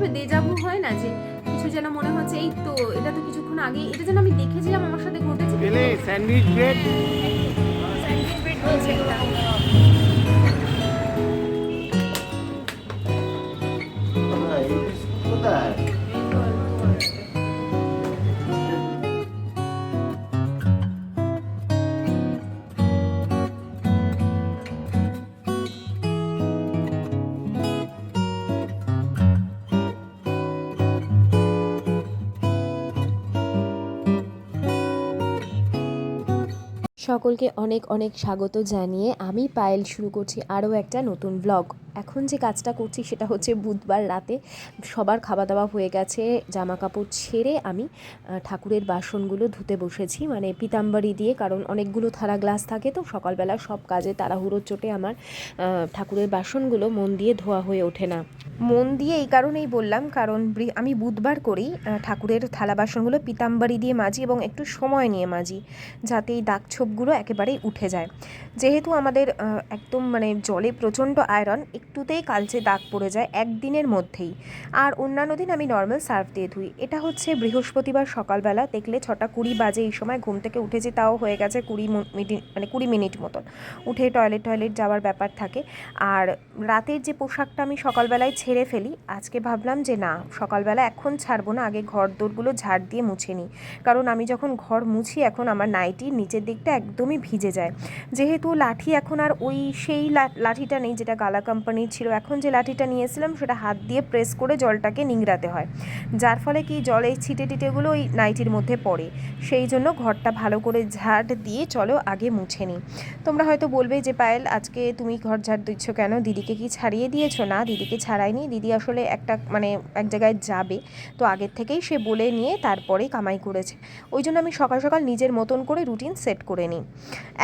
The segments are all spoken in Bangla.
সময় দেজাবু হয় না যে কিছু যেন মনে হচ্ছে এই তো এটা তো কিছুক্ষণ আগে এটা যেন আমি দেখেছিলাম আমার সাথে ঘটেছে। পেলে স্যান্ডউইচ ব্রেড। স্যান্ডউইচ ব্রেড বলছে। কোথায়? সকলকে অনেক অনেক স্বাগত জানিয়ে আমি পায়েল শুরু করছি আরও একটা নতুন ব্লগ এখন যে কাজটা করছি সেটা হচ্ছে বুধবার রাতে সবার খাওয়া দাওয়া হয়ে গেছে জামা কাপড় ছেড়ে আমি ঠাকুরের বাসনগুলো ধুতে বসেছি। মানে পিতাম্বরী দিয়ে কারণ অনেকগুলো থালা গ্লাস থাকে তো সকালবেলা সব কাজে তাড়াহুড়োর চোটে আমার ঠাকুরের বাসনগুলো মন দিয়ে ধোয়া হয়ে ওঠে না। মন দিয়ে এই কারণেই বললাম কারণ আমি বুধবার আহ, ঠাকুরের থালা বাসনগুলো পিতাম্বরী দিয়ে মাজি এবং একটু সময় নিয়ে মাজি যাতে এই দাগ ছোপগুলো একেবারেই উঠে যায়। যেহেতু আমাদের একদম মানে জলে প্রচণ্ড আয়রন একটুতেই কালচে দাগ পড়ে যায় একদিনের মধ্যেই। আর অন্যান্য দিন আমি নর্মাল সার্ফ দিয়ে ধুই। এটা হচ্ছে বৃহস্পতিবার সকালবেলা, দেখলে ছটা কুড়ি বাজে এই সময়, ঘুম থেকে উঠেছি তাও হয়ে গেছে কুড়ি মিনিট মানে কুড়ি মিনিট মতন। উঠে টয়লেট টয়লেট যাওয়ার ব্যাপার থাকে। আর রাতের যে পোশাকটা আমি সকালবেলায় ছেড়ে ফেলি, আজকে ভাবলাম যে না, সকালবেলা এখন ছাড়বো না, আগে ঘর দোরগুলো ঝাড় দিয়ে মুছে নিই। কারণ আমি যখন ঘর মুছি, এখন আমার নাইটির নিচের দিকটা একদমই ভিজে যায়। যেহেতু লাঠি এখন আর ওই সেই লাঠিটা নেই, যেটা গালা কোম্পানির ছিল। এখন যে লাঠিটা নিয়েছিলাম সেটা হাত দিয়ে প্রেস করে জলটাকে নিংড়াতে হয়। যার ফলে কি জলে ছিটে টিটেগুলো ওই নাইটির মধ্যে পড়ে। সেই জন্য ঘরটা ভালো করে ঝাড় দিয়ে চলো আগে মুছে নিই। তোমরা হয়তো বলবে যে, পায়েল, আজকে তুমি ঘর ঝাড় দিচ্ছ কেন? দিদিকে কি ছাড়িয়ে দিয়েছ? না, দিদিকে ছাড়াইনি দিদি আসলে একটা মানে এক জায়গায় যাবে। তো আগের থেকেই সে বলে নিয়ে তারপরে কামাই করেছে। ওই জন্য আমি সকাল সকাল নিজের মতন করে রুটিন সেট করে নিই।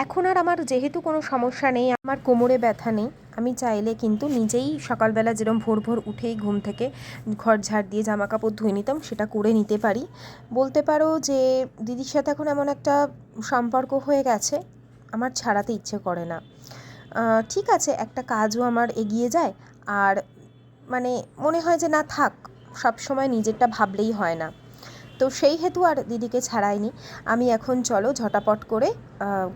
এখন আর আমার যেহেতু কোনো সমস্যা নেই, আমার কোমরে ব্যথা নেই আমি চাইলে কিন্তু নিজেই সকালবেলা যেরকম ভোর ভোর উঠেই ঘুম থেকে ঘর ঝাড় দিয়ে জামা কাপড় ধুয়ে নিতাম, সেটা করে নিতে পারি। বলতে পারো যে দিদির সাথে এখন এমন একটা সম্পর্ক হয়ে গেছে, আমার ছাড়াতে ইচ্ছে করে না। ঠিক আছে, একটা কাজও আমার এগিয়ে যায়, আর মানে মনে হয় যে না থাক সব সময় নিজেরটা ভাবলেই হয় না। তো সেই হেতু আর দিদিকে ছাড়াইনি। আমি এখন চলো ঝটাপট করে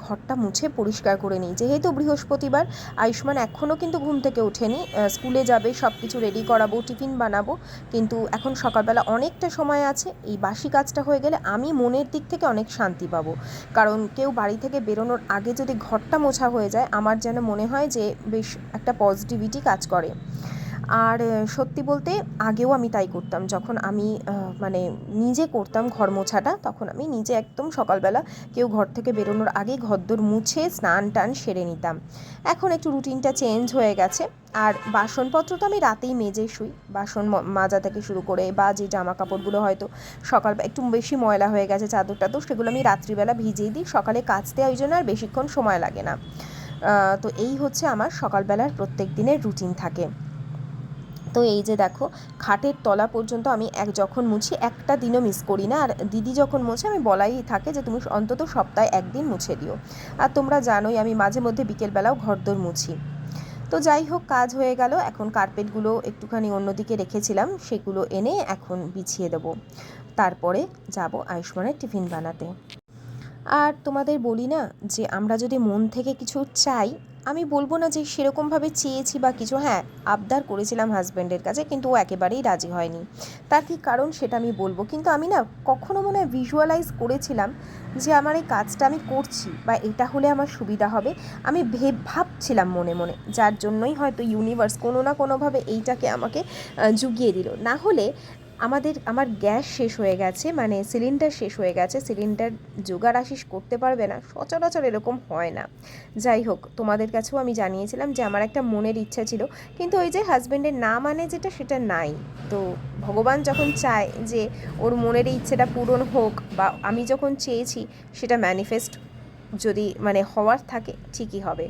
ঘরটা মুছে পরিষ্কার করে নিই। যেহেতু বৃহস্পতিবার, আয়ুষ্মান এখনও কিন্তু ঘুম থেকে ওঠেনি। স্কুলে যাবে সব কিছু রেডি করাবো, টিফিন বানাবো। কিন্তু এখন সকালবেলা অনেকটা সময় আছে। এই বাসি কাজটা হয়ে গেলে আমি মনের দিক থেকে অনেক শান্তি পাবো। কারণ কেউ বাড়ি থেকে বেরোনোর আগে যদি ঘরটা মোছা হয়ে যায়, আমার যেন মনে হয় যে বেশ একটা পজিটিভিটি কাজ করে। আর সত্যি বলতে আগেও আমি তাই করতাম। যখন আমি মানে নিজে করতাম ঘর মোছাটা, তখন আমি নিজে একদম সকালবেলা কেউ ঘর থেকে বেরোনোর আগে ঘরদোর মুছে স্নান টান সেরে নিতাম। এখন একটু রুটিনটা চেঞ্জ হয়ে গেছে। আর বাসনপত্র তো আমি রাতেই মেজে শুই। বাসন মাজা থেকে শুরু করে বা যে জামা কাপড়গুলো হয়তো সকাল একটু বেশি ময়লা হয়ে গেছে চাদর টাদর সেগুলো আমি রাত্রিবেলা ভিজিয়ে দিই। সকালে কাচতে ওই জন্য আর বেশিক্ষণ সময় লাগে না। তো এই হচ্ছে আমার সকালবেলার প্রত্যেক দিনের রুটিন থাকে। তো এই যে দেখো, খাটের তলা পর্যন্ত আমি এক যখন মুছি, একটা দিনও মিস করি না। আর দিদি যখন মুছে, আমি বলাই থাকে যে, তুমি অন্তত সপ্তাহে একদিন মুছে দিও। আর তোমরা জানোই, আমি মাঝে মধ্যে বিকেলবেলাও ঘরদোর মুছি। তো যাই হোক, কাজ হয়ে গেল। এখন কার্পেটগুলো একটুখানি অন্যদিকে রেখেছিলাম, সেগুলো এনে এখন বিছিয়ে দেবো। তারপরে যাব আয়ুষ্মানের টিফিন বানাতে। আর তোমাদের বলি না যে, আমরা যদি মন থেকে কিছু চাই আমি বলব না যে সেরকমভাবে চেয়েছি বা কিছু হ্যাঁ আবদার করেছিলাম হাজব্যান্ডের কাছে, কিন্তু ও একেবারেই রাজি হয়নি। তার কি কারণ সেটা আমি বলব, কিন্তু আমি না কখনো মনে হয় ভিজুয়ালাইজ করেছিলাম যে আমার এই কাজটা আমি করছি বা এটা হলে আমার সুবিধা হবে। আমি ভেব, ভাবছিলাম মনে মনে, যার জন্যই হয়তো ইউনিভার্স কোনো না কোনোভাবে এইটাকে আমাকে জুগিয়ে দিল। না হলে আমাদের, আমার গ্যাস শেষ হয়ে গেছে মানে সিলিন্ডার শেষ হয়ে গেছে, সিলিন্ডার জোগাড় আশিস করতে পারবে না, সচরাচর এরকম হয় না। যাই হোক, তোমাদের কাছেও আমি জানিয়েছিলাম যে আমার একটা মনের ইচ্ছা ছিল, কিন্তু ওই যে হাজব্যান্ডের না মানে যেটা, সেটা নাই। তো ভগবান যখন চায় যে ওর মনের ইচ্ছেটা পূরণ হোক বা আমি যখন চেয়েছি, সেটা ম্যানিফেস্ট যদি মানে হওয়ার থাকে, ঠিকই হবে।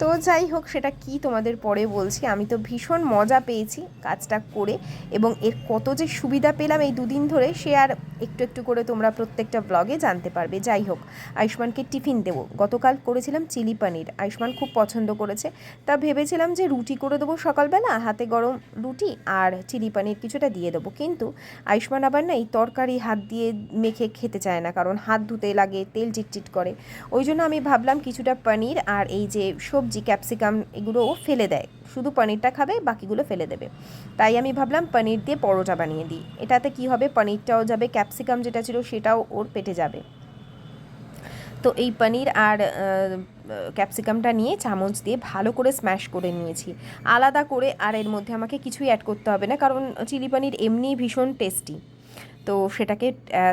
তো যাই হোক, সেটা কি তোমাদের পরে বলছি। আমি তো ভীষণ মজা পেয়েছি কাজটা করে এবং এর কত যে সুবিধা পেলাম এই দুদিন ধরে, সে আর একটু একটু করে তোমরা প্রত্যেকটা ব্লগে জানতে পারবে। যাই হোক, আয়ুষ্মানকে টিফিন দেবো। গতকাল করেছিলাম চিলি পনির। আয়ুষ্মান খুব পছন্দ করেছে। তা ভেবেছিলাম যে রুটি করে দেবো সকালবেলা, হাতে গরম রুটি আর চিলি পনির কিছুটা দিয়ে দেবো। কিন্তু আয়ুষ্মান আবার না এই তরকারি হাত দিয়ে মেখে খেতে চায় না, কারণ হাত ধুতে লাগে, তেল চিটচিট করে। ওই জন্য আমি ভাবলাম কিছুটা পনির আর এই যে সবজি ক্যাপসিকাম এগুলো ও ফেলে দেয়। শুধু পনিরটা খাবে, বাকিগুলো ফেলে দেবে। তাই আমি ভাবলাম পনির দিয়ে পরোটা বানিয়ে দিই। এটাতে কি হবে? পনিরটাও যাবে, ক্যাপসিকাম যেটা ছিল সেটাও ওর পেটে যাবে। তো এই পনির আর ক্যাপসিকামটা নিয়ে চামচ দিয়ে ভালো করে স্ম্যাশ করে নিয়েছি। আলাদা করে আর এর মধ্যে আমাকে কিছুই অ্যাড করতে হবে না, কারণ চিলি পনির এমনিই ভীষণ টেস্টি তো সেটাকে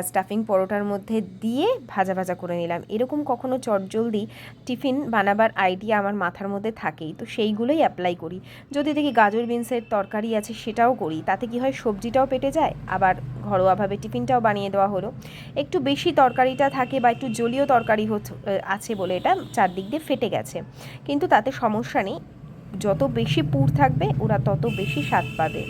স্টাফিং পরোটার মধ্যে দিয়ে ভাজা ভাজা করে নিলাম। এরকম কখনো চটজলদি টিফিন বানাবার আইডিয়া আমার মাথার মধ্যে থাকেই। তো সেইগুলোই অ্যাপ্লাই করি। যদি দেখি গাজর বিনসের তরকারি আছে সেটাও করি। তাতে কি হয়, সবজিটাও পেটে যায়, আবার ঘরোয়াভাবে টিফিনটাও বানিয়ে দেওয়া হলো। একটু বেশি তরকারিটা থাকে বা একটু জলীয় তরকারি আছে বলে এটা চারদিক দিয়ে ফেটে গেছে। কিন্তু তাতে সমস্যা নেই। যত বেশি পুর থাকবে, ওরা তত বেশি স্বাদ পাবে।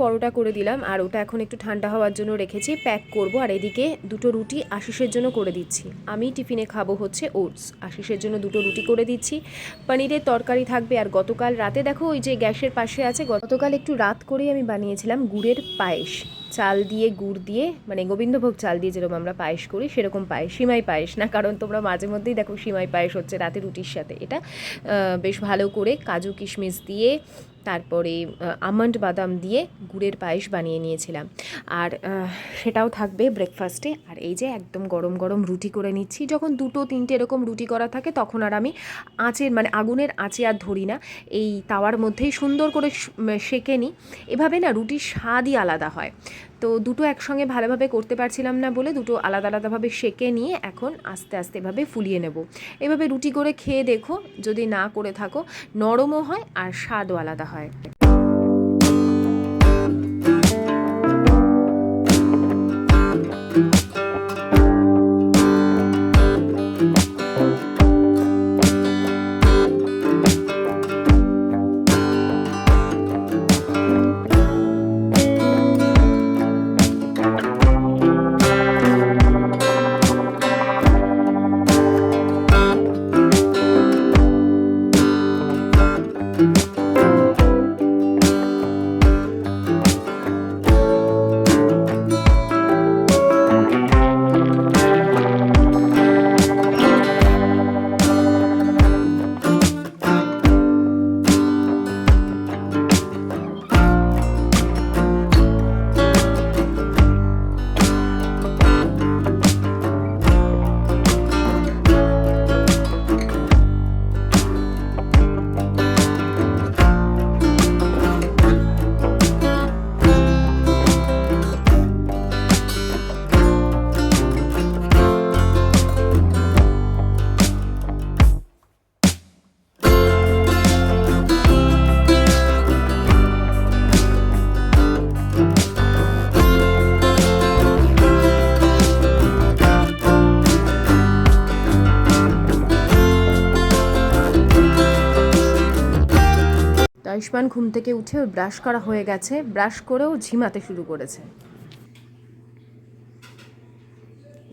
পরোটা করে দিলাম, আর ওটা এখন একটু ঠান্ডা হওয়ার জন্য রেখেছি, প্যাক করব, আর এদিকে দুটো রুটি আশিসের জন্য করে দিচ্ছি। আমি টিফিনে খাব হচ্ছে ওটস, আশিসের জন্য দুটো রুটি করে দিচ্ছি। পনিরের তরকারি থাকবে, আর গতকাল রাতে দেখো ওই যে গ্যাসের পাশে আছে, গতকাল একটু রাত করেই আমি বানিয়েছিলাম গুড়ের পায়েস। চাল দিয়ে গুড় দিয়ে মানে গোবিন্দভোগ চাল দিয়ে যেরকম আমরা পায়েস করি, সেরকম পায়েস, সিমাই পায়েস না, কারণ তোমরা মাঝে মধ্যেই দেখো সিমাই পায়েস হচ্ছে রাতে রুটির সাথে। এটা বেশ ভালো করে কাজু কিশমিশ দিয়ে তারপরে আমন্ড বাদাম দিয়ে গুড়ের পায়েস বানিয়ে নিয়েছিলাম। আর সেটাও থাকবে ব্রেকফাস্টে আর এই যে একদম গরম গরম রুটি করে নিচ্ছি, যখন দুটো তিনটে এরকম রুটি করা থাকে, তখন আর আমি আঁচের মানে আগুনের আঁচে আর ধরি না। এই তাওয়ার মধ্যেই সুন্দর করে সেকে নিই। এভাবে না রুটির স্বাদই আলাদা হয়। তো দুটো একসঙ্গে ভালোভাবে করতে পারছিলাম না বলে দুটো আলাদা আলাদাভাবে সেঁকে নিয়ে এখন আস্তে আস্তে এভাবে ফুলিয়ে নেব। এভাবে রুটি করে খেয়ে দেখো, যদি না করে থাকো, নরমও হয় আর স্বাদও আলাদা হয়। তো আয়ুষ্মান ঘুম থেকে উঠে ওর ব্রাশ করা হয়ে গেছে, ব্রাশ করেও ঝিমাতে শুরু করেছে।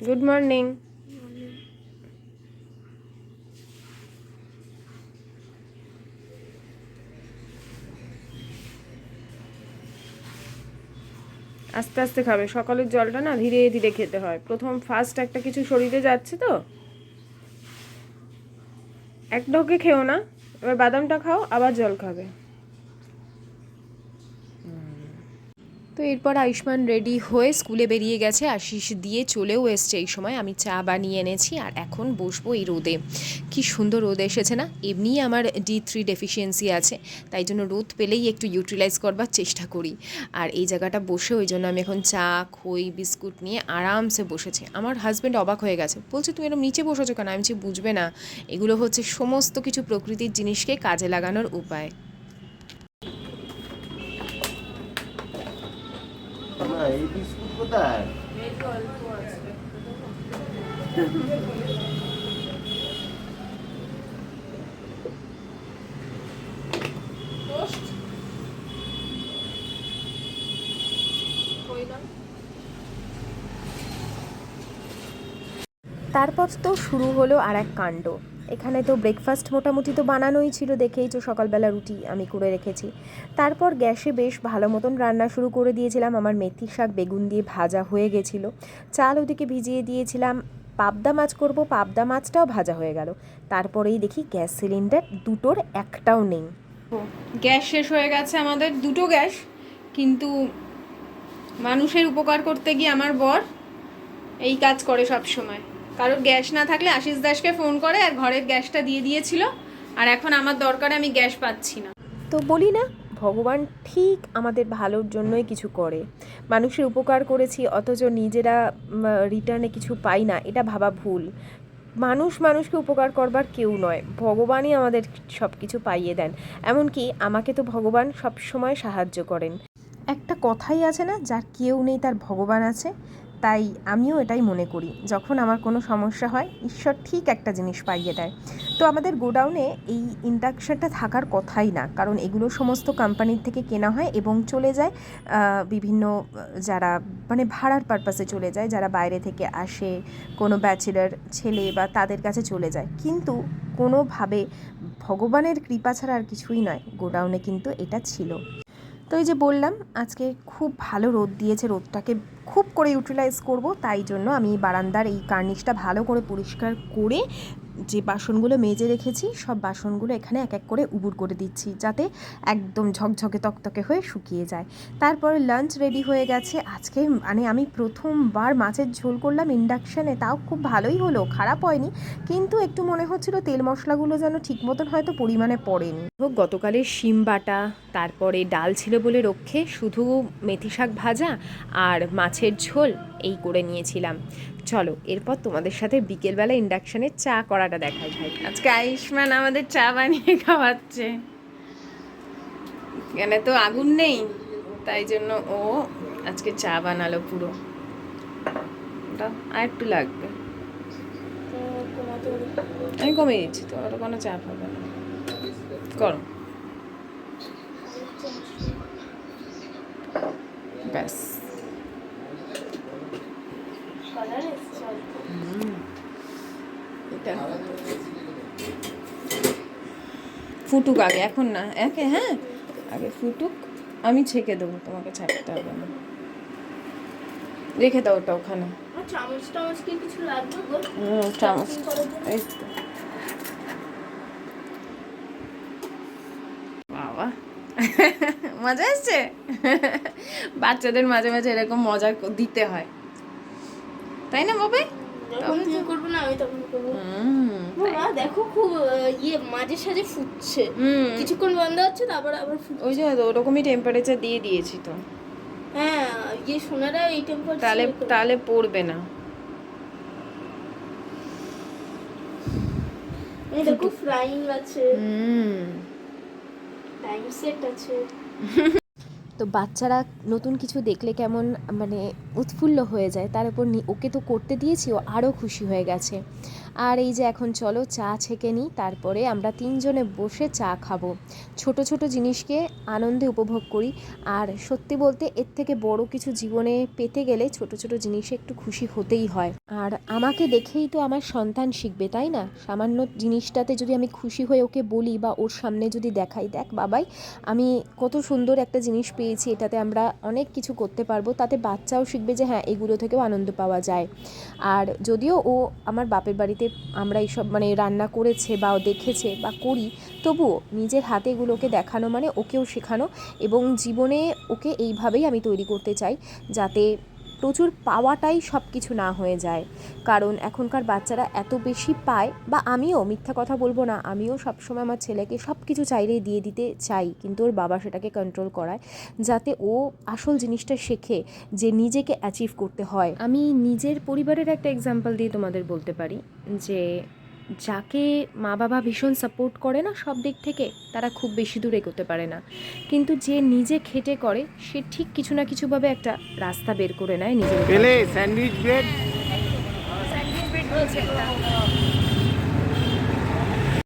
গুড মর্নিং আস্তে আস্তে খাবে। সকালের জলটা না ধীরে ধীরে খেতে হয়। প্রথম ফার্স্ট একটা কিছু শরীরে যাচ্ছে তো। এক ঢোকে খেও না, এবার বাদামটা খাও, আবার জল খাবে। তো এরপর আয়ুষ্মান রেডি হয়ে স্কুলে বেরিয়ে গেছে, আশিস দিয়ে চলেও এসছে এই সময়। আমি চা বানিয়ে এনেছি আর এখন বসবো এই রোদে। কি সুন্দর রোদ এসেছে না? এমনিই আমার ডি থ্রি ডেফিসিয়েন্সি আছে, তাই জন্য রোদ পেলেই একটু ইউটিলাইজ করবার চেষ্টা করি। আর এই জায়গাটা বসে, ওই জন্য আমি এখন চা, খই, বিস্কুট নিয়ে আরামসে বসেছি। আমার হাজব্যান্ড অবাক হয়ে গেছে, বলছে, তুমি এরকম নিচে বসেছো কেন? আমি বুঝবে না। এগুলো হচ্ছে সমস্ত কিছু প্রকৃতির জিনিসকে কাজে লাগানোর উপায়। এই বিস্কুট কোথায়? তারপর তো শুরু হলো আর এক কাণ্ড। এখানে তো ব্রেকফাস্ট মোটামুটি তো বানানোই ছিল দেখেই তো সকালবেলা রুটি আমি করে রেখেছি। তারপর গ্যাসে বেশ ভালো মতন রান্না শুরু করে দিয়েছিলাম। আমার মেথি শাক বেগুন দিয়ে ভাজা হয়ে গেছিল। চাল ওদিকে ভিজিয়ে দিয়েছিলাম। পাবদা মাছ করব, পাবদা মাছটাও ভাজা হয়ে গেল। তারপরেই দেখি গ্যাস সিলিন্ডার দুটোর একটাও নেই। গ্যাস শেষ হয়ে গেছে আমাদের, দুটো গ্যাস। কিন্তু মানুষের উপকার করতে গিয়ে আমার বর এই কাজ করে সব সময় কারোর গ্যাস না থাকলে আশিস দাসকে ফোন করে আর ঘরের গ্যাসটা দিয়ে দিয়েছিল। আর এখন আমার দরকারে আমি গ্যাস পাচ্ছি না। তো বলি না ভগবান ঠিক আমাদের ভালোর জন্যই কিছু করে। মানুষের উপকার করেছি অথচ নিজেরা রিটার্নে কিছু পাই না এটা ভাবা ভুল। মানুষ মানুষকে উপকার করবার কেউ নয় ভগবানই আমাদের সব কিছু পাইয়ে দেন। এমনকি আমাকে তো ভগবান সব সময় সাহায্য করেন। একটা কথাই আছে না যার কেউ নেই তার ভগবান আছে। তাই আমিও এটাই মনে করি, যখন আমার কোনো সমস্যা হয়, ঈশ্বর ঠিক একটা জিনিস পাইয়ে দেয়। তো আমাদের গোডাউনে এই ইন্ডাকশানটা থাকার কথাই না, কারণ এগুলো সমস্ত কোম্পানির থেকে কেনা হয় এবং চলে যায় বিভিন্ন, যারা মানে ভাড়ার পারপাসে চলে যায়, যারা বাইরে থেকে আসে, কোনো ব্যাচেলার ছেলে বা তাদের কাছে চলে যায়। কিন্তু কোনোভাবে ভগবানের কৃপা ছাড়া আর কিছুই নয়, গোডাউনে কিন্তু এটা ছিল। তো এই যে বললাম, আজকে খুব ভালো রোদ দিয়েছে, রোদটাকে খুব করে ইউটিলাইজ করব। তাই জন্য আমি বারান্দার এই কার্নিশটা ভালো করে পরিষ্কার করে যে বাসনগুলো মেজে রেখেছি, সব বাসনগুলো এখানে এক এক করে উবুর করে দিচ্ছি যাতে একদম ঝকঝকে তকতকে হয়ে শুকিয়ে যায়। তারপরে লাঞ্চ রেডি হয়ে গেছে। আজকে মানে আমি প্রথমবার মাছের ঝোল করলাম ইন্ডাকশানে তাও খুব ভালোই হলো, খারাপ হয়নি। কিন্তু একটু মনে হচ্ছিল তেল মশলাগুলো যেন ঠিক মতন হয়তো পরিমাণে পড়েনি। হোক গতকালের শিম বাটা, তারপরে ডাল ছিল বলে রক্ষে, শুধু মেথি শাক ভাজা আর মাছের ঝোল এই করে নিয়েছিলাম। চলো এরপর তোমাদের সাথে বিকেলবেলা ইন্ডাকশানে চা করাটা দেখাই ভাই। আজকে আয়ুষ্মান আমাদের চা বানিয়ে খাওয়াচ্ছে। এখানে তো আগুন নেই তাই জন্য ও আজকে চা বানালো পুরো। ওটা আর একটু লাগবে। আমি কমিয়ে দিচ্ছি তো ওটা কোনো চাপ হবে না। করো। ব্যাস। এটা ফুটুক আগে এখন না একে হ্যাঁ? আগে ফুটুক আমি ছেঁকে দেবো তোমাকে ছাড়তে হবে না। রেখে দাও ওটা ওখানে। চামচ এই তো। বাবা। মজা এসছে বাচ্চাদের মাঝে মাঝে এরকম মজা দিতে হয়। তাই না বাবাই যখন তুমি করবে না আমি তখন করব। হুম। দেখো খুব ইয়ে মাঝে সাঝে ফুটছে। কিছুক্ষণ বন্ধ হচ্ছে তারপর আবার ওই যে ওরকমই টেম্পারেচার দিয়ে দিয়েছি তো। হ্যাঁ ইয়ে সোনারা এই টেম্পারেচার তাহলে তাহলে পড়বে না। দেখো ফ্রাইং আছে। হুম। টাইম সেট আছে। তো বাচ্চারা নতুন কিছু দেখলে কেমন মানে উৎফুল্ল হয়ে যায়, তার উপর ওকে তো করতে দিয়েছি, ও আরও খুশি হয়ে গেছে। আর এই যে এখন চলো চা ছেঁকে নিই, তারপরে আমরা তিনজনে বসে চা খাব। ছোট ছোট জিনিসকে আনন্দে উপভোগ করি। আর সত্যি বলতে এর থেকে বড় কিছু জীবনে পেতে গেলে ছোট ছোট জিনিসে একটু খুশি হতেই হয়। আর আমাকে দেখেই তো আমার সন্তান শিখবে, তাই না? সামান্য জিনিসটাতে যদি আমি খুশি হয়ে ওকে বলি বা ওর সামনে যদি দেখাই, দেখ বাবাই, আমি কত সুন্দর একটা জিনিস পেয়েছি, এটাতে আমরা অনেক কিছু করতে পারব। তাতে বাচ্চাও শিখবে যে হ্যাঁ এগুলো থেকেও আনন্দ পাওয়া যায়। আর যদিও ও আমার বাপের বাড়িতে আমরা এইসব মানে রান্না করেছে বা দেখেছে বা করি, তবুও নিজের হাতে এগুলোকে দেখানো মানে ওকেও শেখানো এবং জীবনে ওকে এইভাবেই আমি তৈরি করতে চাই যাতে প্রচুর পাওয়াটাই সব কিছু না হয়ে যায়। কারণ এখনকার বাচ্চারা এত বেশি পায়, বা আমিও মিথ্যা কথা বলব না, আমিও সবসময় আমার ছেলেকে সব কিছু চাইলেই দিয়ে দিতে চাই, কিন্তু ওর বাবা সেটাকে কন্ট্রোল করায়, যাতে ও আসল জিনিসটা শেখে যে নিজেকে অ্যাচিভ করতে হয়। আমি নিজের পরিবারের একটা এক্সাম্পল দিয়ে তোমাদের বলতে পারি, যে যাকে মা বাবা ভীষণ সাপোর্ট করে না সব দিক থেকে তারা খুব বেশি দূর এগোতে পারে না। কিন্তু যে নিজে খেটে করে সে ঠিক কিছু না কিছুভাবে একটা রাস্তা বের করে নেয় নিজের পেলে স্যান্ডউইচ ব্রেড।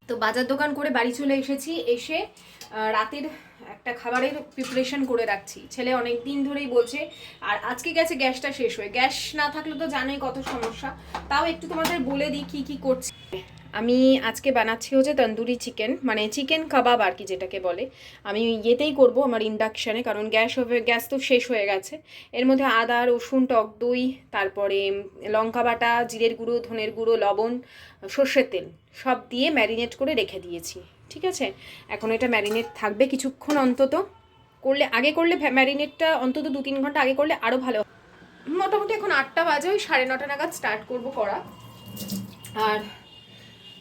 তো বাজার দোকান করে বাড়ি চলে এসেছি এসে রাতের একটা খাবারের প্রিপারেশন করে রাখছি। ছেলে অনেক দিন ধরেই বলছে আর আজকে গেছে গ্যাসটা শেষ হয়ে। গ্যাস না থাকলে তো জানোই কত সমস্যা। তাও একটু তোমাদের বলে দিই কি কি করছি। আমি আজকে বানাচ্ছি হচ্ছে তন্দুরি চিকেন মানে চিকেন কাবাব আর কি যেটাকে বলে। আমি ইয়েতেই করব আমার ইন্ডাকশানে কারণ গ্যাস হবে, গ্যাস তো শেষ হয়ে গেছে। এর মধ্যে আদা, রসুন, টক দই, তারপরে লঙ্কা বাটা, জিরের গুঁড়ো, ধনের গুঁড়ো, লবণ, সর্ষের তেল, সব দিয়ে ম্যারিনেট করে রেখে দিয়েছি, ঠিক আছে? এখন এটা ম্যারিনেট থাকবে কিছুক্ষণ অন্তত। করলে, আগে করলে ম্যারিনেটটা অন্তত দু তিন ঘণ্টা আগে করলে আরও ভালো মোটামুটি এখন আটটা বাজে, ওই সাড়ে নটা নাগাদ স্টার্ট করব করা। আর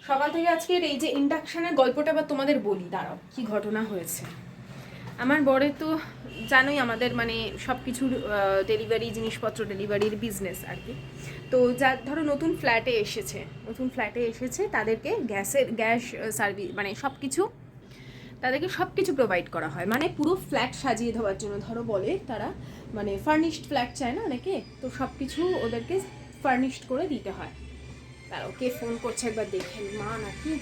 সকাল থেকে আজকের এই যে ইন্ডাকশনের গল্পটা বা তোমাদের বলি, দাঁড়াও, কি ঘটনা হয়েছে? আমার বরে তো জানোই আমাদের মানে সব কিছুর ডেলিভারি জিনিসপত্র ডেলিভারির বিজনেস আর কি। তো যা, ধরো নতুন ফ্ল্যাটে এসেছে, নতুন ফ্ল্যাটে এসেছে, তাদেরকে গ্যাসের, গ্যাস সার্ভিস মানে সব কিছু তাদেরকে সব কিছু প্রোভাইড করা হয়। মানে পুরো ফ্ল্যাট সাজিয়ে দেওয়ার জন্য, ধরো বলে তারা মানে ফার্নিশড ফ্ল্যাট চায় না অনেকে, তো সব কিছু ওদেরকে ফার্নিশড করে দিতে হয়। তারা ওকে ফোন করছে, একবার দেখেন মা নাকি?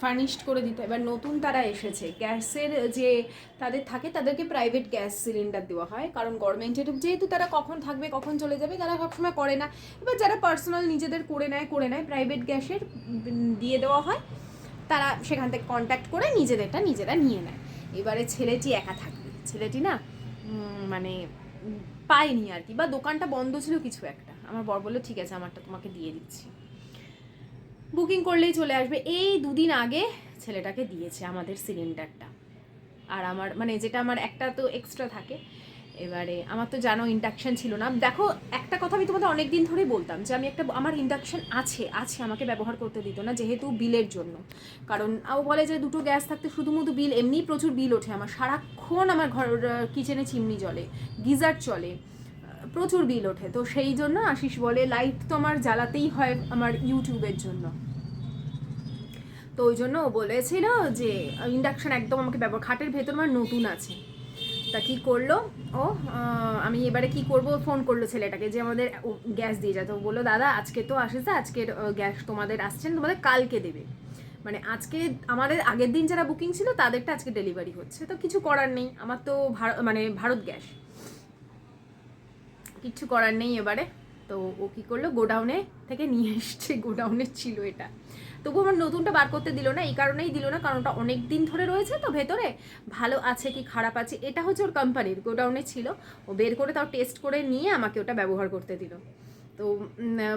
ফার্নিশড করে দিতে। এবার নতুন তারা এসেছে। গ্যাসের যে তাদের থাকে, তাদেরকে প্রাইভেট গ্যাস সিলিন্ডার দেওয়া হয়। কারণ গভর্নমেন্টের যেহেতু তারা কখন থাকবে, কখন চলে যাবে, তারা সবসময় করে না। এবার যারা পার্সোনাল নিজেদের করে নেয় করে নেয় প্রাইভেট গ্যাসের দিয়ে দেওয়া হয়, তারা সেখান থেকে কন্ট্যাক্ট করে নিজেদেরটা নিজেরা নিয়ে নেয়। এবারে ছেলেটি একা থাকবে। ছেলেটি না মানে পায়নি আর কি। বা দোকানটা বন্ধ ছিল কিছু একটা। আমার বর বলল, ঠিক আছে, আমারটা তোমাকে দিয়ে দিচ্ছি। বুকিং করলেই চলে আসবে। এই দুদিন আগে ছেলেটাকে দিয়েছে আমাদের সিলিন্ডারটা আর আমার মানে যেটা আমার একটা তো এক্সট্রা থাকে। এবারে, আমার তো জানো ইন্ডাকশন ছিল না। দেখো, একটা কথা আমি তোমাদের অনেক দিন ধরেই বলতাম যে আমি একটা, আমার ইন্ডাকশন আছে আছে, আমাকে ব্যবহার করতে দিত না, যেহেতু বিলের জন্য। কারণ, ও বলে যে দুটো গ্যাস থাকতে শুধুমুধু বিল এমনি প্রচুর বিল ওঠে আমার। সারাক্ষণ আমার ঘর কিচেনে চিমনি জ্বলে গিজার চলে প্রচুর বিল ওঠে। তো সেই জন্য আশিস বলে লাইট তো আমার জ্বালাতেই হয় আমার ইউটিউবের জন্য। তো ওই জন্য ও বলেছিল যে ইন্ডাকশন একদম আমাকে ব্যবহার, খাটের ভেতর আমার নতুন আছে। তা কি করল? ও আমি এবারে কি করব? ফোন করল ছেলেটাকে যে আমাদের গ্যাস দিয়ে যায়। তো বলল, দাদা, আজকে তো আসেছে আজকের গ্যাস তোমাদের আসছেন তোমাদের কালকে দেবে। মানে আজকে আমাদের আগের দিন যারা বুকিং ছিল, তাদেরটা আজকে ডেলিভারি হচ্ছে। তো কিছু করার নেই। আমার তো ভারত মানে ভারত গ্যাস কিচ্ছু করার নেই এবারে। তো ও কী করল? গোডাউনে থেকে নিয়ে এসছে। গোডাউনে ছিল এটা। তবু আমার নতুনটা বার করতে দিল না, এই কারণেই দিল না, কারণ ওটা অনেক দিন ধরে রয়েছে তো ভেতরে। ভালো আছে কি খারাপ আছে, এটা হচ্ছে ওর কোম্পানির গোডাউনে ছিল। ও বের করে তাও টেস্ট করে নিয়ে আমাকে ওটা ব্যবহার করতে দিল। তো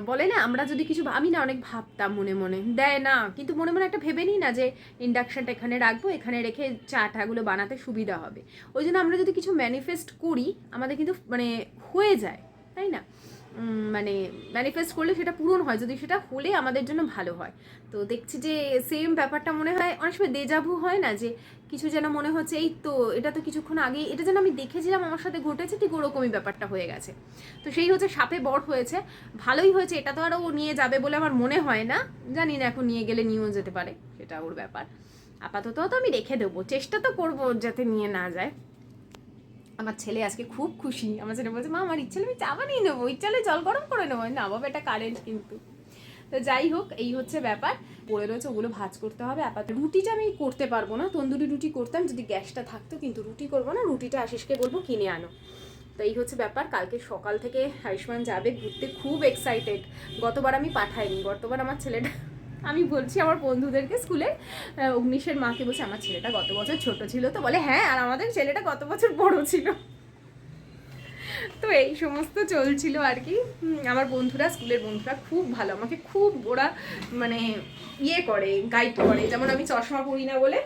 বলে না, আমরা যদি কিছু আমি না অনেক ভাবতাম মনে মনে। দেয় না, কিন্তু মনে মনে একটা ভেবে নিই না যে ইন্ডাকশানটা এখানে রাখব, এখানে রেখে চা টাগুলো বানাতে সুবিধা হবে। ওই জন্য আমরা যদি কিছু ম্যানিফেস্ট করি, আমাদের কিন্তু মানে হয়ে যায়, তাই না? মানে ম্যানিফেস্ট করলে সেটা পূরণ হয়। যদি সেটা হলে আমাদের জন্য ভালো হয়। তো দেখছি যে সেম ব্যাপারটা মনে হয় অনেক সময় দেজাভু হয় না যে কিছু যেন মনে হচ্ছে, এই তো এটা তো কিছুক্ষণ আগে এটা যেন আমি দেখেছিলাম আমার সাথে ঘটেছে, ঠিক ওরকমই ব্যাপারটা হয়ে গেছে। তো সেই হচ্ছে সাপে বট হয়েছে। ভালোই হয়েছে, এটা তো আরও ও নিয়ে যাবে বলে আমার মনে হয় না। জানি না এখন নিয়ে গেলে নিয়েও যেতে পারে, সেটা ওর ব্যাপার। আপাতত তো আমি রেখে দেবো, চেষ্টা তো করব যাতে নিয়ে না যায়। আমার ছেলে আজকে খুব খুশি। আমার ছেলে বলছে, মা, আমার ইচ্ছে আমি চা বানিয়ে নেব। ইচ্ছে হলে জল গরম করে নেব। না বাবা, এটা কারেন্ট কিন্তু। তো যাই হোক, এই হচ্ছে ব্যাপার। পড়ে রয়েছে, ওগুলো ভাজ করতে হবে। আপাতত রুটিটা আমি করতে পারব না। তন্দুরি রুটি করতাম, যদি গ্যাসটা থাকতো কিন্তু রুটি করব না। রুটিটা আশিসকে বলব, কিনে আনো। তো এই হচ্ছে ব্যাপার। কালকে সকাল থেকে আয়ুষ্মান যাবে ঘুরতে, খুব এক্সাইটেড গতবার আমি পাঠাইনি, গতবার আমার ছেলেটা আমি বলছি আমার বন্ধুদেরকে স্কুলে অগ্নিশের মাকে বলছে, আমার ছেলেটা গত বছর ছোট ছিল তো। বলে হ্যাঁ আর আমাদের ছেলেটা গত বছর বড় ছিল। তো এই সমস্ত চলছিল আর কি। আমার বন্ধুরা, স্কুলের বন্ধুরা খুব ভালো। আমাকে খুব ওরা মানে ইয়ে করে গাইড করে। যেমন আমি চশমা পরি না বলে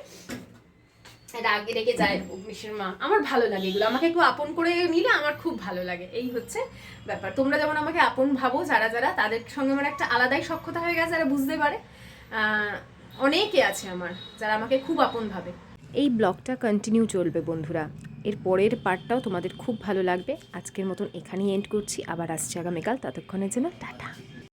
রাগে রেগে যায় অগ্নিশের মা। আমার ভালো লাগে এগুলো। আমাকে একটু আপন করে নিলে আমার খুব ভালো লাগে। এই হচ্ছে ব্যাপার। তোমরা যেমন আমাকে আপন ভাবো, যারা যারা, তাদের সঙ্গে আমার একটা আলাদাই সক্ষতা হয়ে গেছে, যারা বুঝতে পারে। অনেকে আছে আমার যারা আমাকে খুব আপন ভাবে। এই ব্লগটা কন্টিনিউ চলবে বন্ধুরা। এর পরের পার্টটাও তোমাদের খুব ভালো লাগবে। আজকের মতন এখানেই এন্ড করছি। আবার আসছি আগামীকাল। ততক্ষণের জন্য টাটা।